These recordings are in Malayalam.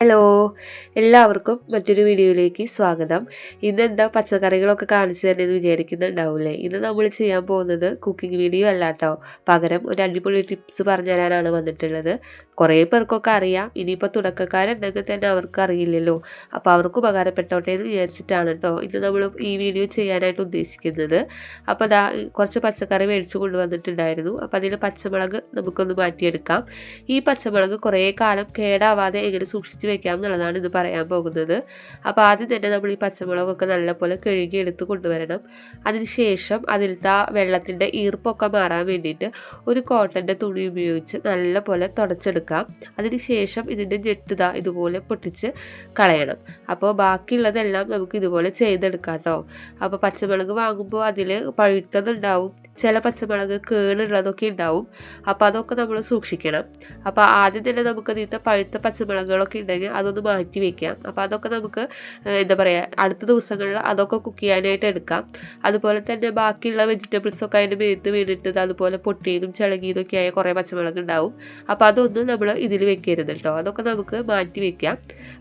ഹലോ എല്ലാവർക്കും മറ്റൊരു വീഡിയോയിലേക്ക് സ്വാഗതം. ഇന്ന് എന്താ പച്ചക്കറികളൊക്കെ കാണിച്ചു തന്നെയെന്ന് വിചാരിക്കുന്നുണ്ടാവില്ലേ? ഇന്ന് നമ്മൾ ചെയ്യാൻ പോകുന്നത് കുക്കിംഗ് വീഡിയോ അല്ല കേട്ടോ പകരം ഒരു അടിപൊളി ടിപ്സ് പറഞ്ഞു തരാനാണ് വന്നിട്ടുള്ളത്. കുറേ പേർക്കൊക്കെ അറിയാം. ഇനിയിപ്പോൾ തുടക്കക്കാരുണ്ടെങ്കിൽ തന്നെ അവർക്ക് അറിയില്ലല്ലോ. അപ്പോൾ അവർക്ക് ഉപകാരപ്പെട്ടോട്ടെ എന്ന് വിചാരിച്ചിട്ടാണ് കേട്ടോ ഇന്ന് നമ്മൾ ഈ വീഡിയോ ചെയ്യാനായിട്ട് ഉദ്ദേശിക്കുന്നത്. അപ്പോൾ അതാ കുറച്ച് പച്ചക്കറി മേടിച്ചു കൊണ്ടുവന്നിട്ടുണ്ടായിരുന്നു. അപ്പോൾ അതിൽ പച്ചമുളക് നമുക്കൊന്ന് മാറ്റിയെടുക്കാം. ഈ പച്ചമുളക് കുറേ കാലം കേടാവാതെ എങ്ങനെ സൂക്ഷിച്ച് വെക്കാം എന്നുള്ളതാണ് ഇത് പറയാൻ പോകുന്നത്. അപ്പോൾ ആദ്യം തന്നെ നമ്മൾ ഈ പച്ചമുളകൊക്കെ നല്ലപോലെ കഴുകി എടുത്ത് കൊണ്ടുവരണം. അതിനുശേഷം അതിലത്തെ വെള്ളത്തിന്റെ ഈർപ്പൊക്കെ മാറാൻ വേണ്ടിയിട്ട് ഒരു കോട്ടന്റെ തുണി ഉപയോഗിച്ച് നല്ലപോലെ തുടച്ചെടുക്കാം. അതിനുശേഷം ഇതിന്റെ ഞെട്ടുത ഇതുപോലെ പൊട്ടിച്ച് കളയണം. അപ്പോൾ ബാക്കിയുള്ളതെല്ലാം നമുക്ക് ഇതുപോലെ ചെയ്തെടുക്കാം കേട്ടോ. അപ്പോൾ പച്ചമുളക് വാങ്ങുമ്പോൾ അതിൽ പഴുത്തതുണ്ടാവും. ചില പച്ചമുളക് കേടുള്ളതൊക്കെ ഉണ്ടാവും. അപ്പോൾ അതൊക്കെ നമ്മൾ സൂക്ഷിക്കണം. അപ്പോൾ ആദ്യം തന്നെ നമുക്ക് അതിലത്തെ പഴുത്ത പച്ചമുളകുകളൊക്കെ ഉണ്ടെങ്കിൽ അതൊന്ന് മാറ്റി വെക്കാം. അപ്പോൾ അതൊക്കെ നമുക്ക് എന്താ പറയുക അടുത്ത ദിവസങ്ങളിൽ അതൊക്കെ കുക്ക് ചെയ്യാനായിട്ട് എടുക്കാം. അതുപോലെ തന്നെ ബാക്കിയുള്ള വെജിറ്റബിൾസൊക്കെ അതിന്റെ മേത്ത് വീണിട്ടത് അതുപോലെ പൊട്ടിയതും ചിളങ്ങിയതൊക്കെ ആയ കുറേ പച്ചമുളക് ഉണ്ടാവും. അപ്പോൾ അതൊന്നും നമ്മൾ ഇതിൽ വെക്കരുത് കേട്ടോ. അതൊക്കെ നമുക്ക് മാറ്റി വെക്കാം.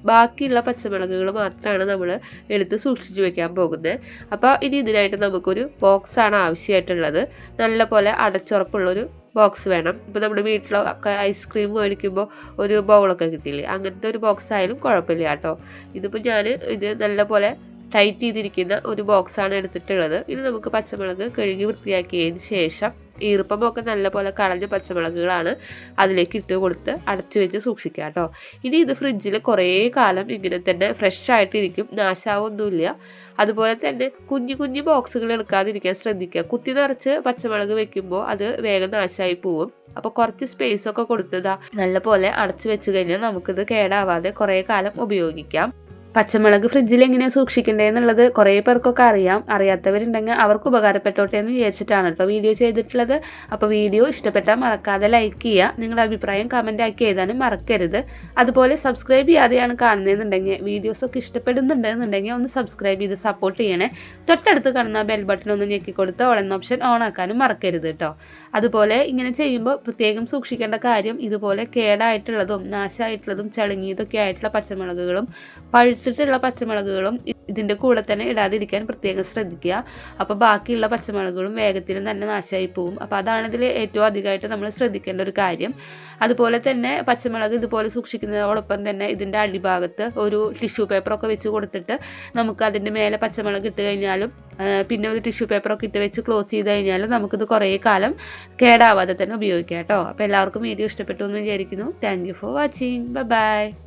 ബാക്കിയുള്ള പച്ചമുളകുകൾ മാത്രമാണ് നമ്മൾ എടുത്ത് സൂക്ഷിച്ചു വെക്കാൻ പോകുന്നത്. അപ്പോൾ ഇനി ഇതിനായിട്ട് നമുക്കൊരു ബോക്സാണ് ആവശ്യമായിട്ടുള്ളത്. നല്ല പോലെ അടച്ചുറപ്പുള്ളൊരു ബോക്സ് വേണം. ഇപ്പോൾ നമ്മുടെ വീട്ടിലൊക്കെ ഐസ്ക്രീം മേടിക്കുമ്പോൾ ഒരു ബൗളൊക്കെ കിട്ടില്ലേ അങ്ങനത്തെ ഒരു ബോക്സ് ആയാലും കുഴപ്പമില്ല കേട്ടോ. ഇതിപ്പോൾ ഞാൻ ഇത് നല്ല പോലെ ടൈറ്റ് ചെയ്തിരിക്കുന്ന ഒരു ബോക്സാണ് എടുത്തിട്ടുള്ളത്. ഇനി നമുക്ക് പച്ചമുളക് കഴുകി വൃത്തിയാക്കിയതിന് ശേഷം ഈർപ്പമൊക്കെ നല്ലപോലെ കളഞ്ഞ പച്ചമുളകുകളാണ് അതിലേക്ക് ഇട്ട് കൊടുത്ത് അടച്ചു വെച്ച് സൂക്ഷിക്കുക കേട്ടോ. ഇനി ഇത് ഫ്രിഡ്ജിൽ കുറേ കാലം ഇങ്ങനെ തന്നെ ഫ്രഷ് ആയിട്ടിരിക്കും. നാശാവൊന്നുമില്ല. അതുപോലെ തന്നെ കുഞ്ഞു കുഞ്ഞു ബോക്സുകൾ എടുക്കാതിരിക്കാൻ ശ്രദ്ധിക്കുക. കുത്തി നിറച്ച് പച്ചമുളക് വെക്കുമ്പോൾ അത് വേഗം നാശമായി പോവും. അപ്പോൾ കുറച്ച് സ്പേസ് ഒക്കെ കൊടുത്തതാ നല്ലപോലെ അടച്ചു വെച്ച് കഴിഞ്ഞാൽ നമുക്കിത് കേടാവാതെ കുറേ കാലം ഉപയോഗിക്കാം. പച്ചമുളക് ഫ്രിഡ്ജിൽ എങ്ങനെയാണ് സൂക്ഷിക്കേണ്ടതെന്നുള്ളത് കുറേ പേർക്കൊക്കെ അറിയാം. അറിയാത്തവരുണ്ടെങ്കിൽ അവർക്ക് ഉപകാരപ്പെട്ടോട്ടെ എന്ന് വിചാരിച്ചിട്ടാണ് കേട്ടോ വീഡിയോ ചെയ്തിട്ടുള്ളത്. അപ്പോൾ വീഡിയോ ഇഷ്ടപ്പെട്ടാൽ മറക്കാതെ ലൈക്ക് ചെയ്യുക. നിങ്ങളുടെ അഭിപ്രായം കമന്റ് ആക്കി എഴുതാനും മറക്കരുത്. അതുപോലെ സബ്സ്ക്രൈബ് ചെയ്യാതെയാണ് കാണുന്നതെന്നുണ്ടെങ്കിൽ വീഡിയോസൊക്കെ ഇഷ്ടപ്പെടുന്നുണ്ടെന്നുണ്ടെങ്കിൽ ഒന്ന് സബ്സ്ക്രൈബ് ചെയ്ത് സപ്പോർട്ട് ചെയ്യണേ. തൊട്ടടുത്ത് കാണുന്ന ബെൽ ബട്ടൺ ഒന്ന് ഞെക്കി കൊടുത്ത് ഓൾ ഓപ്ഷൻ ഓൺ ആക്കാനും മറക്കരുത് കേട്ടോ. അതുപോലെ ഇങ്ങനെ ചെയ്യുമ്പോൾ പ്രത്യേകം സൂക്ഷിക്കേണ്ട കാര്യം ഇതുപോലെ കേടായിട്ടുള്ളതും നാശമായിട്ടുള്ളതും ചളുങ്ങിയതൊക്കെ ആയിട്ടുള്ള പച്ചമുളകുകളും പഴുത്തിട്ടുള്ള പച്ചമുളകുകളും ഇതിന്റെ കൂടെ തന്നെ ഇടാതിരിക്കാൻ പ്രത്യേകം ശ്രദ്ധിക്കുക. അപ്പോൾ ബാക്കിയുള്ള പച്ചമുളകുകളും വേഗത്തിൽ തന്നെ നാശമായി പോകും അപ്പോൾ അതാണ് ഇതിൽ ഏറ്റവും അധികമായിട്ട് നമ്മൾ ശ്രദ്ധിക്കേണ്ട ഒരു കാര്യം. അതുപോലെ തന്നെ പച്ചമുളക് ഇതുപോലെ സൂക്ഷിക്കുന്നതോടൊപ്പം തന്നെ ഇതിന്റെ അടിഭാഗത്ത് ഒരു ടിഷ്യൂ പേപ്പറൊക്കെ വെച്ച് കൊടുത്തിട്ട് നമുക്ക് അതിന്റെ മേലെ പച്ചമുളക് ഇട്ട് കഴിഞ്ഞാലും പിന്നെ ഒരു ടിഷ്യൂ പേപ്പറൊക്കെ ഇട്ട് വെച്ച് ക്ലോസ് ചെയ്ത് കഴിഞ്ഞാലും നമുക്കിത് കുറേ കാലം കേടാവാതെ തന്നെ ഉപയോഗിക്കാം കേട്ടോ. അപ്പോൾ എല്ലാവർക്കും വീഡിയോ ഇഷ്ടപ്പെട്ടു എന്ന് വിചാരിക്കുന്നു. Thank you for watching bye bye